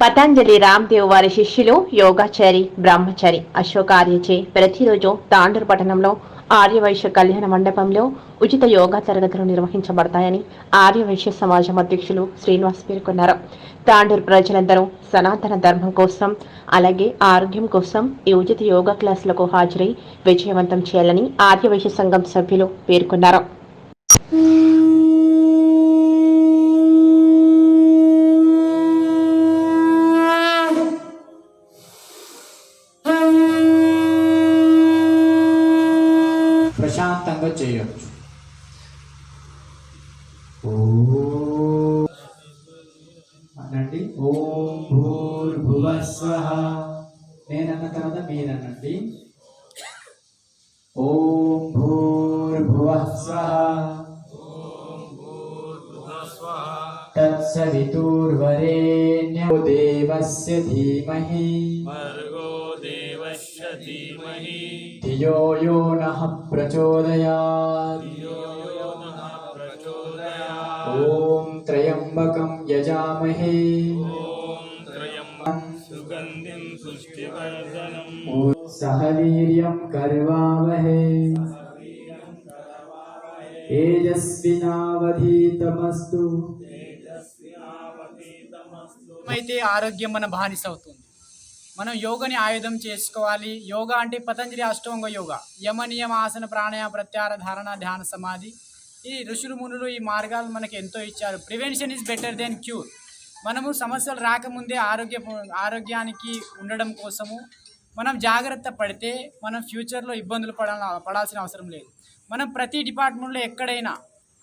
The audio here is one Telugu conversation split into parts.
పతంజలి రామ్దేవ్ వారి శిష్యులు యోగాచారి బ్రహ్మచారి అశోకార్యచే ప్రతిరోజు తాండూరు పట్టణంలో ఆర్యవైశ్య కళ్యాణ మండపంలో ఉచిత యోగా తరగతులు నిర్వహించబడతాయని ఆర్యవైశ్య సమాజం అధ్యక్షులు శ్రీనివాస్ పేర్కొన్నారు. తాండూరు ప్రజలందరూ సనాతన ధర్మం కోసం అలాగే ఆరోగ్యం కోసం ఈ ఉచిత యోగా క్లాసులకు హాజరై విజయవంతం చేయాలని ఆర్యవైశ్య సంఘం సభ్యులు పేర్కొన్నారు. ప్రశాంతంగా చేయొచ్చు. అనండి. ఓం భూర్భువస్వ నేనన్న తర్వాత మీరనండి. ఓం భూర్భువస్వ స్వహ. తత్సవితుర్వరేణ్యో దేవస్య ధీమహి. धियो यो नः प्रचोदयात् ఓం త్రయంబకం యజామహే ॐ त्रयं सुगन्धिं पुष्टिवर्धनम् సహ వీర్యం కర్వావహే తేజస్వినావధీతమస్తు అయితే ఆరోగ్యం మన బానిస అవుతుంది మనం యోగని ఆయుధం చేసుకోవాలి. యోగా అంటే పతంజలి అష్టవంగ యోగా. యమ నియమ ఆసన ప్రాణాయామ ప్రత్యార ధారణ ధ్యాన సమాధి. ఈ ఋషులు మునులు ఈ మార్గాలు మనకి ఎంతో ఇచ్చారు. Prevention is better than cure. మనము సమస్యలు రాకముందే ఆరోగ్య ఆరోగ్యానికి ఉండడం కోసము మనం జాగ్రత్త పడితే మనం ఫ్యూచర్లో ఇబ్బందులు పడాల పడాల్సిన అవసరం లేదు. మనం ప్రతి డిపార్ట్మెంట్లో ఎక్కడైనా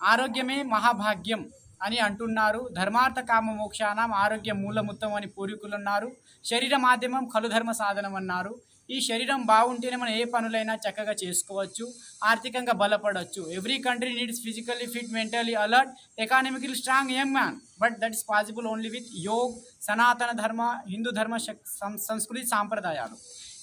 ఆరోగ్యమే మహాభాగ్యం. అని అంటున్నారు. ధర్మార్థ కామ మోక్షానం ఆరోగ్య మూలముత్తం అని పూర్వీకులున్నారు శరీర మాధ్యమం కలు ధర్మ సాధనం అన్నారు. ఈ శరీరం బాగుంటేనే మనం ఏ పనులైనా చక్కగా చేసుకోవచ్చు ఆర్థికంగా బలపడవచ్చు every country needs physically fit mentally alert economically strong young man but that is possible only with yog Sanatana Dharma Hindu ధర్మ సం- సంస్కృతి సాంప్రదాయాలు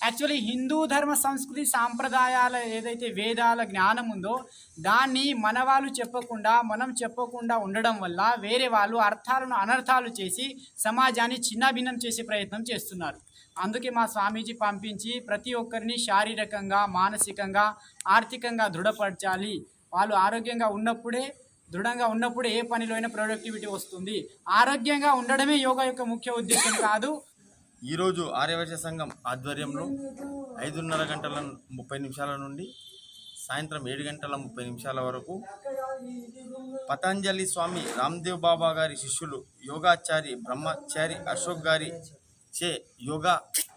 యాక్చువల్లీ హిందూ ధర్మ సంస్కృతి సాంప్రదాయాల ఏదైతే వేదాల జ్ఞానం ఉందో దాన్ని మన వాళ్ళు చెప్పకుండా మనం చెప్పకుండా ఉండడం వల్ల వేరే వాళ్ళు అర్థాలను అనర్థాలు చేసి సమాజాన్ని చిన్నాభిన్నం చేసే ప్రయత్నం చేస్తున్నారు. అందుకే మా స్వామీజీ పంపించి ప్రతి ఒక్కరిని శారీరకంగా మానసికంగా ఆర్థికంగా దృఢపరచాలి. వాళ్ళు ఆరోగ్యంగా ఉన్నప్పుడే దృఢంగా ఉన్నప్పుడే ఏ పనిలో అయినా ప్రొడక్టివిటీ వస్తుంది. ఆరోగ్యంగా ఉండడమే యోగా యొక్క ముఖ్య ఉద్దేశం కాదు. ఈరోజు ఆర్యవైశ్య సంఘం ఆధ్వర్యంలో ఐదున్నర గంటల ముప్పై నిమిషాల నుండి సాయంత్రం ఏడు గంటల ముప్పై నిమిషాల వరకు పతంజలి స్వామి రామ్దేవ్ బాబా గారి శిష్యులు యోగాచారి బ్రహ్మచారి అశోక్ గారి చే యోగా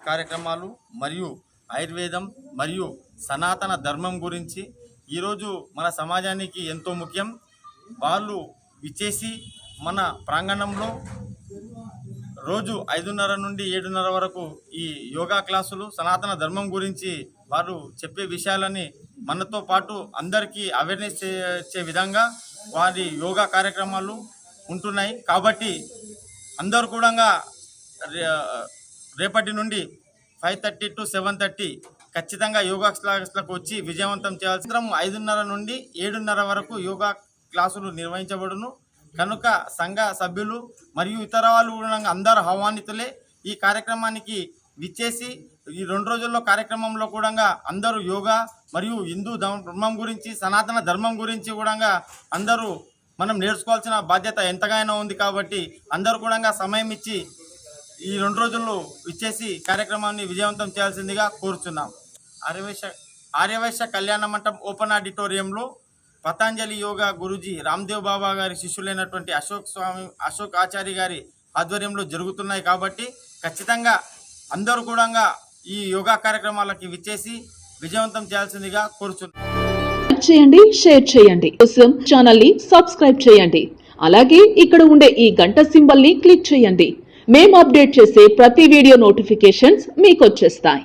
కార్యక్రమాలు మరియు ఆయుర్వేదం మరియు సనాతన ధర్మం గురించి ఈరోజు మన సమాజానికి ఎంతో ముఖ్యం. వాళ్ళు విచ్చేసి మన ప్రాంగణంలో రోజు ఐదున్నర నుండి ఏడున్నర వరకు ఈ యోగా క్లాసులు సనాతన ధర్మం గురించి వారు చెప్పే విషయాలని మనతో పాటు అందరికీ అవేర్నెస్ చేసే విధంగా వారి యోగా కార్యక్రమాలు ఉంటున్నాయి. కాబట్టి అందరు కూడా రే- రేపటి నుండి five thirty to seven thirty ఖచ్చితంగా యోగా క్లాసులకు వచ్చి విజయవంతం చేయాల్సి ఐదున్నర నుండి ఏడున్నర వరకు యోగా క్లాసులు నిర్వహించబడును. కనుక సంఘ సభ్యులు మరియు ఇతర వాళ్ళు కూడా అందరూ ఆహ్వానితులే ఈ కార్యక్రమానికి విచ్చేసి ఈ రెండు రోజుల్లో కార్యక్రమంలో కూడా అందరూ యోగా మరియు హిందూ ధర్మం గురించి సనాతన ధర్మం గురించి కూడా అందరూ మనం నేర్చుకోవాల్సిన బాధ్యత ఎంతగానో ఉంది కాబట్టి అందరూ కూడా సమయం ఇచ్చి ఈ రెండు రోజుల్లో ఇచ్చేసి కార్యక్రమాన్ని విజయవంతం చేయాల్సిందిగా కోరుచున్నాం. ఆర్యవైశ్య ఆర్యవైశ్య కళ్యాణ మంటపం ఓపెన్ ఆడిటోరియంలో పతాంజలి యోగా గురుజీ రామ్దేవ్ బాబా గారి శిష్యులైనటువంటి అశోక్ స్వామి అశోక్ ఆచార్య గారి ఆధ్వర్యంలో జరుగుతున్నాయి కాబట్టి ఖచ్చితంగా అందరూ కూడా ఈ యోగా కార్యక్రమాలకి విచ్చేసి విజయవంతం చేయాల్సిందిగా కోరుచున్నాను చేయండి షేర్ చేయండి. కోసం ఛానల్ని సబ్స్క్రైబ్ చేయండి. అలాగే ఇక్కడ ఉండే ఈ గంట సింబల్ని క్లిక్ చేయండి. మేము అప్డేట్ చేసే ప్రతి వీడియో నోటిఫికేషన్స్ మీకు వచ్చేస్తాయి.